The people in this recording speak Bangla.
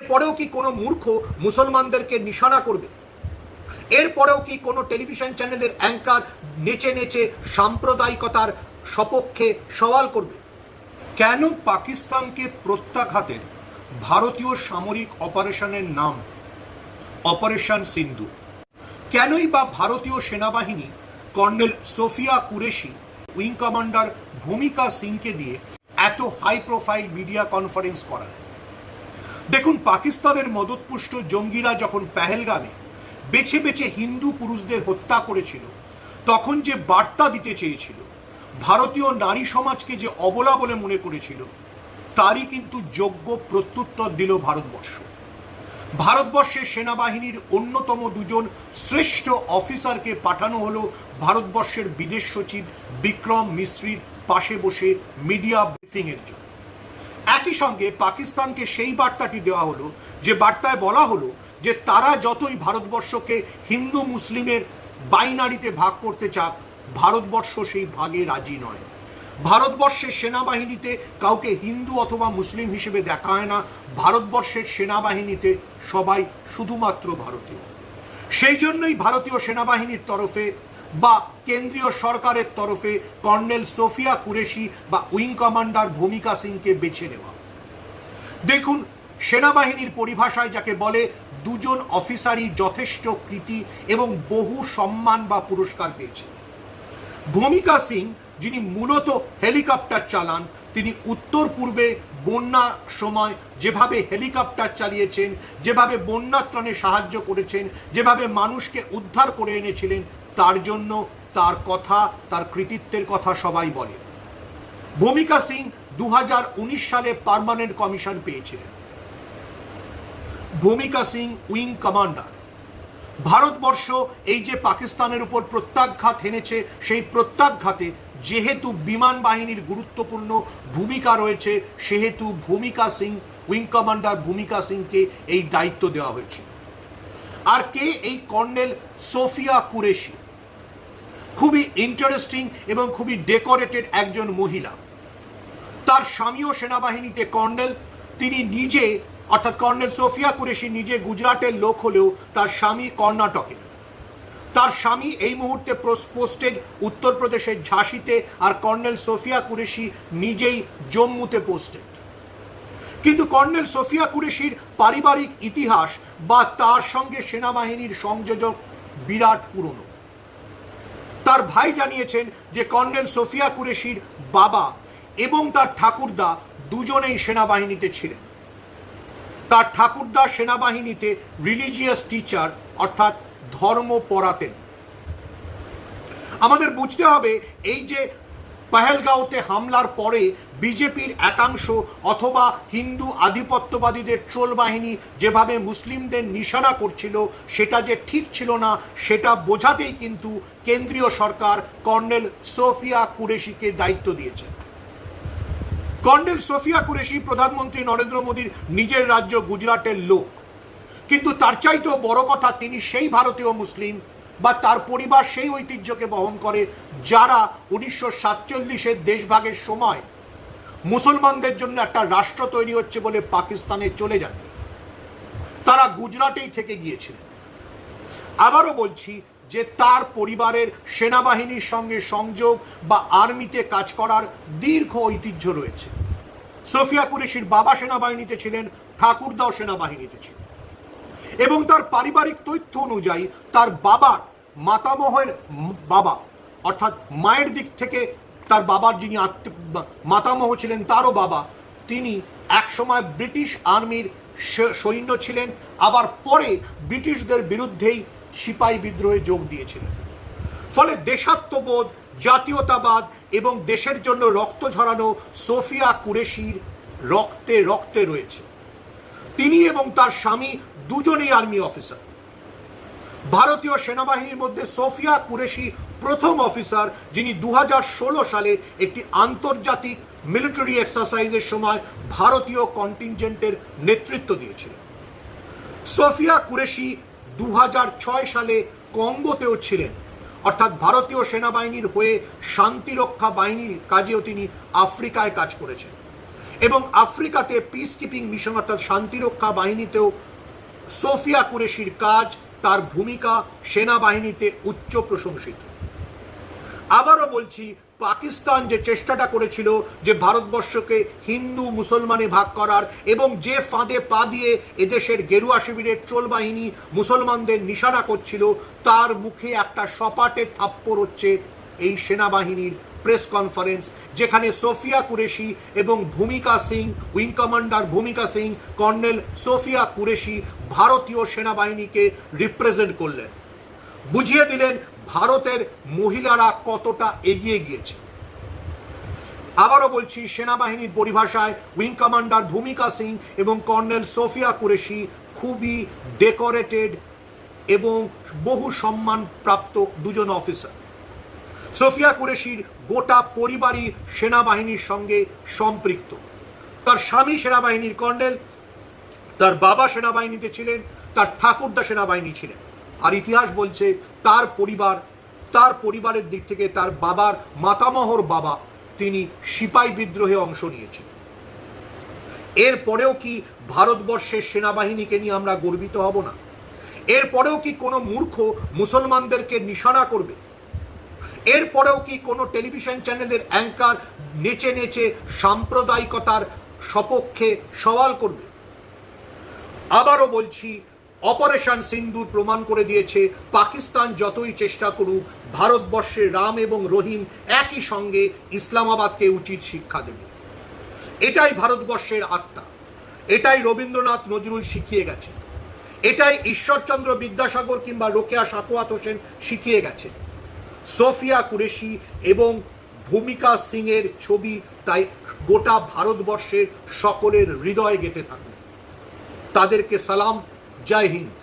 এরপরেও কি কোনো মূর্খ মুসলমানদেরকে নিশানা করবে? এরপরেও কি কোনো টেলিভিশন চ্যানেলের অ্যাঙ্কার নেচে নেচে সাম্প্রদায়িকতার সপক্ষে সওয়াল করবে? কেন পাকিস্তানকে প্রত্যাঘাতের ভারতীয় সামরিক অপারেশনের নাম অপারেশন সিন্ধু? কেনই বা ভারতীয় সেনাবাহিনী colonel Sofiya Qureshi, wing commander Bhumika সিংকে দিয়ে এত হাই প্রোফাইল মিডিয়া কনফারেন্স করান দেখুন, পাকিস্তানের মদতপুষ্ট জঙ্গিরা যখন পেহেলগামে বেছে বেছে হিন্দু পুরুষদের হত্যা করেছিল, তখন যে বার্তা দিতে চেয়েছিল, ভারতীয় নারী সমাজকে যে অবলা বলে মনে করেছিল, তারই কিন্তু যোগ্য প্রত্যুত্তর দিল ভারতবর্ষ। ভারতবর্ষের সেনাবাহিনীর অন্যতম দুজন শ্রেষ্ঠ অফিসারকে পাঠানো হলো ভারতবর্ষের বিদেশ সচিব বিক্রম মিস্ত্রির পাশে বসে মিডিয়া ব্রিফিংয়ের জন্য। একই সঙ্গে পাকিস্তানকে সেই বার্তাটি দেওয়া হলো, যে বার্তায় বলা হলো যে তারা যতই ভারতবর্ষকে হিন্দু মুসলিমের বাইনারিতে ভাগ করতে চাক, ভারতবর্ষ সেই ভাগে রাজি নয়। ভারতবর্ষের সেনাবাহিনীতে কাউকে হিন্দু অথবা মুসলিম হিসেবে দেখা হয় না, ভারতবর্ষের সেনাবাহিনীতে সবাই শুধুমাত্র ভারতীয়। সেই জন্যই ভারতীয় সেনাবাহিনীর তরফে বা কেন্দ্রীয় সরকারের তরফে কর্নেল সোফিয়া কুরেশি বা উইং কমান্ডার ভূমিকা সিংকে বেছে নেওয়া। দেখুন, সেনাবাহিনীর পরিভাষায় যাকে বলে দুজন অফিসারই যথেষ্ট কৃতি এবং বহু সম্মান বা পুরস্কার পেয়েছেন। ভূমিকা সিং, যিনি মূলত হেলিকপ্টার চালান, তিনি উত্তর পূর্বে বন্যা সময় যেভাবে হেলিকপ্টার চালিয়েছেন, যেভাবে বন্যা ত্রাণে সাহায্য করেছেন, যেভাবে মানুষকে উদ্ধার করে এনেছিলেন তার জন্য তার কথা, তার কৃতিত্বের কথা সবাই বলে। ভূমিকা সিং দু হাজার উনিশ সালে পারমানেন্ট কমিশন পেয়েছিলেন। ভূমিকা সিং উইং কমান্ডার। ভারতবর্ষ এই যে পাকিস্তানের উপর প্রত্যাঘাত হেনেছে সেই প্রত্যাঘাতে যেহেতু বিমান বাহিনীর গুরুত্বপূর্ণ ভূমিকা রয়েছে, সেহেতু ভূমিকা সিং, উইং কমান্ডার ভূমিকা সিংকে এই দায়িত্ব দেওয়া হয়েছিল। আর কে? এই কর্নেল সোফিয়া কুরেশি। খুবই ইন্টারেস্টিং এবং খুবই ডেকোরেটেড একজন মহিলা। তার স্বামীও সেনাবাহিনীতে কর্নেল। তিনি নিজে, অর্থাৎ কর্নেল সোফিয়া কুরেশি নিজে গুজরাটের লোক হলেও তার স্বামী কর্ণাটকে। তার স্বামী এই মুহূর্তে পোস্টেড উত্তরপ্রদেশের ঝাঁসিতে আর কর্নেল সোফিয়া কুরেশি নিজেই জম্মুতে পোস্টেড কিন্তু কর্নেল সোফিয়া কুরেশির পারিবারিক ইতিহাস বা তার সঙ্গে সেনাবাহিনীর সংযোজক বিরাট পুরনো। তার ভাই জানিয়েছেন যে কর্নেল সোফিয়া কুরেশির বাবা এবং তার ঠাকুরদা দুজনেই সেনাবাহিনীতে ছিলেন। তার ঠাকুরদা সেনাবাহিনীতে রিলিজিয়াস টিচার অর্থাৎ ধর্ম পড়াতেন। আমাদের বুঝতে হবে এই যে পহেলগাঁওতে হামলার পরে বিজেপির একাংশ অথবা হিন্দু আধিপত্যবাদীদের ট্রোল বাহিনী যেভাবে মুসলিমদের নিশানা করছিল, সেটা যে ঠিক ছিল না, সেটা বোঝাতেই কিন্তু কেন্দ্রীয় সরকার কর্নেল সোফিয়া কুরেশিকে দায়িত্ব দিয়েছে। কর্নেল সোফিয়া কুরেশি প্রধানমন্ত্রী নরেন্দ্র মোদীর নিজের রাজ্য গুজরাটের লোক। কিন্তু তার চাইতেও বড় কথা, তিনি সেই ভারতীয় মুসলিম বা তার পরিবার সেই ঐতিহ্যকে বহন করে যারা উনিশশো সাতচল্লিশের দেশভাগের সময় মুসলমানদের জন্য একটা রাষ্ট্র তৈরি হচ্ছে বলে পাকিস্তানে চলে যান। তারা গুজরাটেই থেকে গিয়েছিলেন। আবারও বলছি যে তার পরিবারের সেনাবাহিনীর সঙ্গে সংযোগ বা আর্মিতে কাজ করার দীর্ঘ ঐতিহ্য রয়েছে। সোফিয়া কুরেশির বাবা সেনাবাহিনীতে ছিলেন, ঠাকুরদাও সেনাবাহিনীতে ছিলেন। এবং তার পারিবারিক তথ্য অনুযায়ী তার বাবার, মাতামহের বাবা, অর্থাৎ মায়ের দিক থেকে তার বাবার যিনি মাতামহ ছিলেন তারও বাবা, তিনি একসময় ব্রিটিশ আর্মির সৈন্য ছিলেন, আবার পরে ব্রিটিশদের বিরুদ্ধেই সিপাহী বিদ্রোহে যোগ দিয়েছিলেন। ফলে দেশাত্মবোধ, জাতীয়তাবাদ এবং দেশের জন্য রক্ত ঝরানো সোফিয়া কুরেশির রক্তে রক্তে রয়েছে। তিনি এবং তার স্বামী দুজনেই আর্মি অফিসার। ভারতীয় সেনাবাহিনীর মধ্যে সোফিয়া কুরেশি প্রথম অফিসার, যিনি দু হাজার ষোলো সালে একটি আন্তর্জাতিক মিলিটারি এক্সারসাইজের সময় ভারতীয় কন্টিনজেন্টের নেতৃত্ব দিয়েছিলেন। সোফিয়া কুরেশি দু হাজার ছয় সালে কঙ্গোতেও ছিলেন, অর্থাৎ ভারতীয় সেনাবাহিনীর হয়ে শান্তিরক্ষা বাহিনীর কাজেও তিনি আফ্রিকায় কাজ করেছেন এবং আফ্রিকাতে পিস কিপিং মিশন অর্থাৎ শান্তিরক্ষা বাহিনীতেও সোফিয়া কুরেশির কাজ তার ভূমিকা সেনাবাহিনীতে উচ্চ প্রশংসিত। আবারও বলছি, পাকিস্তান যে চেষ্টাটা করেছিল যে ভারতবর্ষকে হিন্দু মুসলমানে ভাগ করার এবং যে ফাঁদে পা দিয়ে এদেশের গেরুয়া শিবিরের চোল বাহিনী মুসলমানদের নিশানা করছিল, তার মুখে একটা সপাটে থাপ্পড় হচ্ছে এই সেনাবাহিনীর প্রেস কনফারেন্স, যেখানে সোফিয়া কুরেশি এবং ভূমিকা সিং, উইং কমান্ডার ভূমিকা সিং, কর্নেল সোফিয়া কুরেশি ভারতীয় সেনাবাহিনীকে রিপ্রেজেন্ট করলেন। বুঝিয়ে দিলেন ভারতের মহিলারা কতটা এগিয়ে গিয়েছে। আবারও বলছি, সেনাবাহিনীর পরিভাষায় উইং কমান্ডার ভূমিকা সিং এবং কর্নেল সোফিয়া কুরেশি খুবই ডেকোরেটেড এবং বহু সম্মান প্রাপ্ত দুজন অফিসার সোফিয়া কুরেশির গোটা পরিবারই সেনাবাহিনীর সঙ্গে সম্পৃক্ত। তার স্বামী সেনাবাহিনীর কর্নেল, তার বাবা সেনাবাহিনীতে ছিলেন, তার ঠাকুরদা সেনাবাহিনী ছিলেন। আর ইতিহাস বলছে তার পরিবার, তার পরিবারের দিক থেকে তার বাবার মাতামহর বাবা তিনি সিপাই বিদ্রোহে অংশ নিয়েছিলেন। এরপরেও কি ভারতবর্ষের সেনাবাহিনীকে নিয়ে আমরা গর্বিত হব না? এরপরেও কি কোনো মূর্খ মুসলমানদেরকে নিশানা করবে? এরপরেও কি কোনো টেলিভিশন চ্যানেলের অ্যাঙ্কার নেচে নেচে সাম্প্রদায়িকতার সপক্ষে সওয়াল করবে? আবারও বলছি, অপারেশন সিন্দুর প্রমাণ করে দিয়েছে, পাকিস্তান যতই চেষ্টা করুক, ভারতবর্ষে রাম এবং রহিম একই সঙ্গে ইসলামাবাদকে উচিত শিক্ষা দেবে। এটাই ভারতবর্ষের আত্মা। এটাই রবীন্দ্রনাথ নজরুল শিখিয়ে গেছে এটাই ঈশ্বরচন্দ্র বিদ্যাসাগর কিংবা রোকেয়া সাকোয়াত হোসেন শিখিয়ে গেছে সোফিয়া কুরেশি এবং ভূমিকা সিংয়ের ছবি তাই গোটা ভারতবর্ষের সকলের হৃদয় গেতে থাকবে তাদেরকে সালাম, জয় হিন্দ।